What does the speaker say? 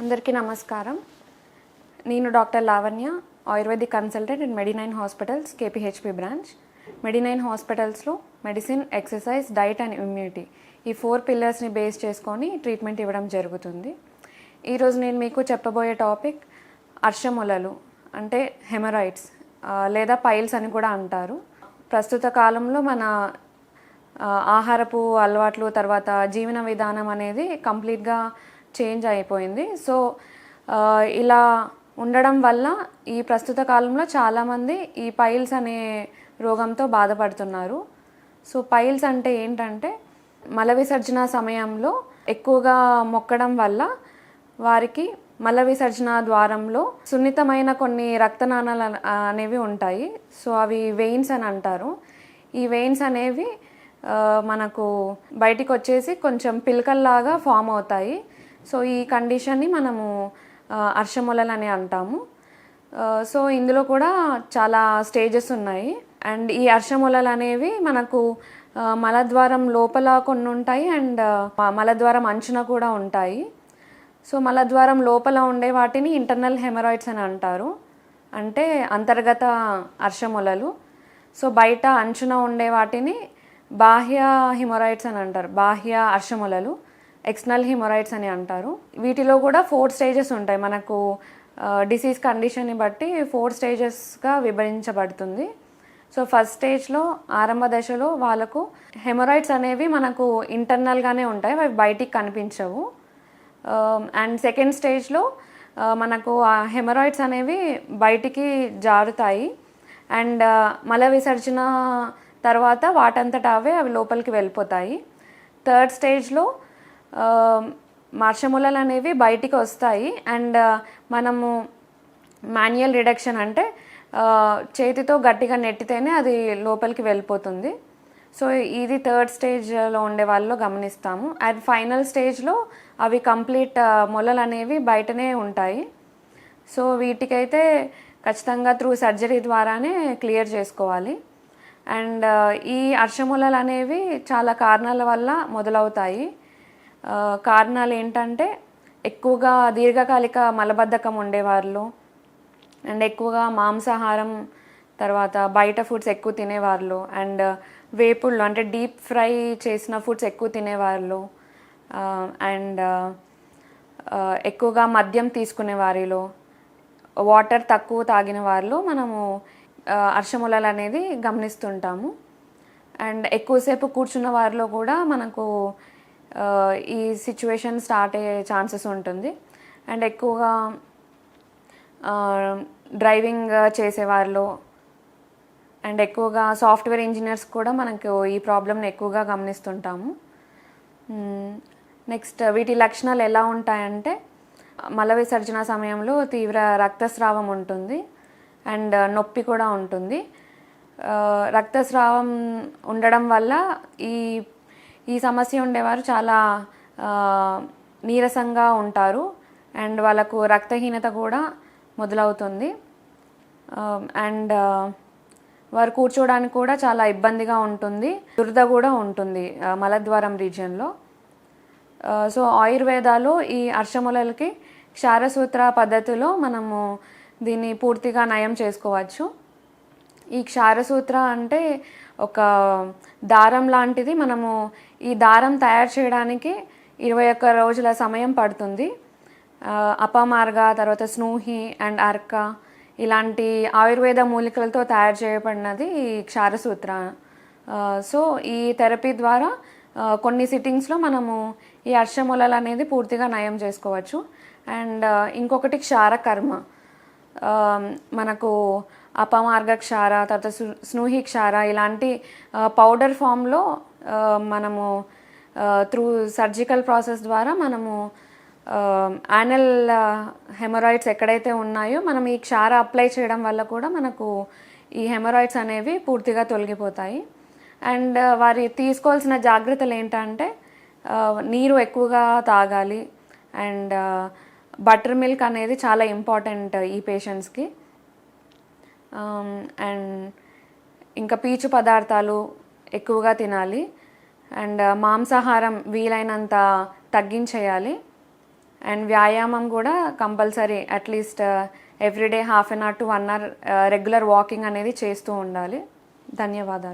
అందరికీ నమస్కారం. నేను doctor Lavanya ayurvedic consultant in Medinine hospitals KPHB branch. Medinine హాస్పిటల్స్లో medicine exercise diet and immunity ఈ ఫోర్ పిల్లర్స్ని బేస్ చేసుకొని ట్రీట్మెంట్ ఇవ్వడం జరుగుతుంది. ఈరోజు నేను మీకు చెప్పబోయే టాపిక్ అర్షములలు అంటే హెమరాయిడ్స్ లేదా పైల్స్ అని కూడా అంటారు. ప్రస్తుత కాలంలో మన ఆహారపు అలవాట్లు తర్వాత జీవన విధానం అనేది కంప్లీట్గా చేంజ్ అయిపోయింది. సో ఇలా ఉండడం వల్ల ఈ ప్రస్తుత కాలంలో చాలామంది ఈ పైల్స్ అనే రోగంతో బాధపడుతున్నారు. సో పైల్స్ అంటే ఏంటంటే మల విసర్జన సమయంలో ఎక్కువగా మొక్కడం వల్ల వారికి మల విసర్జన ద్వారంలో సున్నితమైన కొన్ని రక్తనాళాలు అనేవి ఉంటాయి. సో అవి వెయిన్స్ అని అంటారు. ఈ వెయిన్స్ అనేవి మనకు బయటికి వచ్చేసి కొంచెం పిలకల్లాగా ఫామ్ అవుతాయి. సో ఈ కండిషన్ని మనము అర్షమొలలు అని అంటాము. సో ఇందులో కూడా చాలా స్టేజెస్ ఉన్నాయి. అండ్ ఈ అర్షమొలలు అనేవి మనకు మలద్వారం లోపల కొన్ని ఉంటాయి అండ్ మలద్వారం అంచున కూడా ఉంటాయి. సో మలద్వారం లోపల ఉండే వాటిని ఇంటర్నల్ హెమరాయిడ్స్ అని అంటారు. అంటే అంతర్గత అర్షమొలలు. సో బయట అంచున ఉండే వాటిని బాహ్య హిమరాయిడ్స్ అని అంటారు. బాహ్య అర్షమొలలు. ఎక్స్టర్నల్ హిమోరైడ్స్ అని అంటారు. వీటిలో కూడా ఫోర్ స్టేజెస్ ఉంటాయి. మనకు డిసీజ్ కండిషన్ని బట్టి ఫోర్ స్టేజెస్గా విభజించబడుతుంది. సో ఫస్ట్ స్టేజ్లో ఆరంభ దశలో వాళ్ళకు హెమరాయిడ్స్ అనేవి మనకు ఇంటర్నల్గానే ఉంటాయి. అవి బయటికి కనిపించవు. అండ్ సెకండ్ స్టేజ్లో మనకు ఆ హెమరాయిడ్స్ అనేవి బయటికి జారుతాయి. అండ్ మల విసర్జన తర్వాత వాటంతట అవే అవి లోపలికి వెళ్ళిపోతాయి. థర్డ్ స్టేజ్లో మార్షములలు అనేవి బయటికి వస్తాయి. అండ్ మనము మాన్యువల్ రిడక్షన్ అంటే చేతితో గట్టిగా నెట్టితేనే అది లోపలికి వెళ్ళిపోతుంది. సో ఇది థర్డ్ స్టేజ్లో ఉండే వాళ్ళు గమనిస్తాము. అండ్ ఫైనల్ స్టేజ్లో అవి కంప్లీట్ మొలలు అనేవి బయటనే ఉంటాయి. సో వీటికైతే ఖచ్చితంగా త్రూ సర్జరీ ద్వారానే క్లియర్ చేసుకోవాలి. అండ్ ఈ అర్షములలు అనేవి చాలా కారణాల వల్ల మొదలవుతాయి. కారణాలు ఏంటంటే ఎక్కువగా దీర్ఘకాలిక మలబద్ధకం ఉండేవాళ్ళు. అండ్ ఎక్కువగా మాంసాహారం తర్వాత బయట ఫుడ్స్ ఎక్కువ తినేవాళ్ళు. అండ్ వేపుళ్ళు అంటే డీప్ ఫ్రై చేసిన ఫుడ్స్ ఎక్కువ తినేవాళ్ళు. అండ్ ఎక్కువగా మద్యం తీసుకునే వారిలో వాటర్ తక్కువ తాగిన వారిలో మనము అర్షములలు అనేది గమనిస్తుంటాము. అండ్ ఎక్కువసేపు కూర్చున్న వారిలో కూడా మనకు ఈ సిచ్యువేషన్ స్టార్ట్ అయ్యే ఛాన్సెస్ ఉంటుంది. అండ్ ఎక్కువగా డ్రైవింగ్ చేసేవారిలో అండ్ ఎక్కువగా సాఫ్ట్వేర్ ఇంజనీర్స్ కూడా మనకు ఈ ప్రాబ్లమ్ని ఎక్కువగా గమనిస్తుంటాము. Hmm. నెక్స్ట్ వీటి లక్షణాలు ఎలా ఉంటాయంటే మల విసర్జన సమయంలో తీవ్ర రక్తస్రావం ఉంటుంది అండ్ నొప్పి కూడా ఉంటుంది. రక్తస్రావం ఉండడం వల్ల ఈ ఈ సమస్య ఉండేవారు చాలా నీరసంగా ఉంటారు. అండ్ వాళ్ళకు రక్తహీనత కూడా మొదలవుతుంది. అండ్ వారు కూర్చోవడానికి కూడా చాలా ఇబ్బందిగా ఉంటుంది. దురద కూడా ఉంటుంది మలద్వారం రీజియన్లో. సో ఆయుర్వేదాలో ఈ అర్షములకి క్షారసూత్ర పద్ధతిలో మనము దీన్ని పూర్తిగా నయం చేసుకోవచ్చు. ఈ క్షారసూత్ర అంటే ఒక దారం లాంటిది. మనము ఈ దారం తయారు చేయడానికి ఇరవై ఒక్క రోజుల సమయం పడుతుంది. అపమార్గ తర్వాత స్నూహి అండ్ అర్క ఇలాంటి ఆయుర్వేద మూలికలతో తయారు చేయబడినది ఈ క్షారసూత్ర. సో ఈ థెరపీ ద్వారా కొన్ని సిట్టింగ్స్లో మనము ఈ అర్షములలు అనేది పూర్తిగా నయం చేసుకోవచ్చు. అండ్ ఇంకొకటి క్షారకర్మ. మనకు అపమార్గ క్షార తర్వాత స్నూహి క్షార ఇలాంటి పౌడర్ ఫామ్లో మనము త్రూ సర్జికల్ ప్రాసెస్ ద్వారా మనము యానల్ హెమరాయిడ్స్ ఎక్కడైతే ఉన్నాయో మనం ఈ క్షార అప్లై చేయడం వల్ల కూడా మనకు ఈ హెమరాయిడ్స్ అనేవి పూర్తిగా తొలగిపోతాయి. అండ్ వారి తీసుకోవాల్సిన జాగ్రత్తలు ఏంటంటే నీరు ఎక్కువగా తాగాలి. అండ్ బటర్ మిల్క్ అనేది చాలా ఇంపార్టెంట్ ఈ పేషెంట్స్కి. Um, అండ్ ఇంకా పీచు పదార్థాలు ఎక్కువగా తినాలి. అండ్ uh, మాంసాహారం వీలైనంత తగ్గించేయాలి. అండ్ వ్యాయామం కూడా compulsory at least everyday half an hour to one hour regular walking అనేది చేస్తూ ఉండాలి. ధన్యవాదాలు.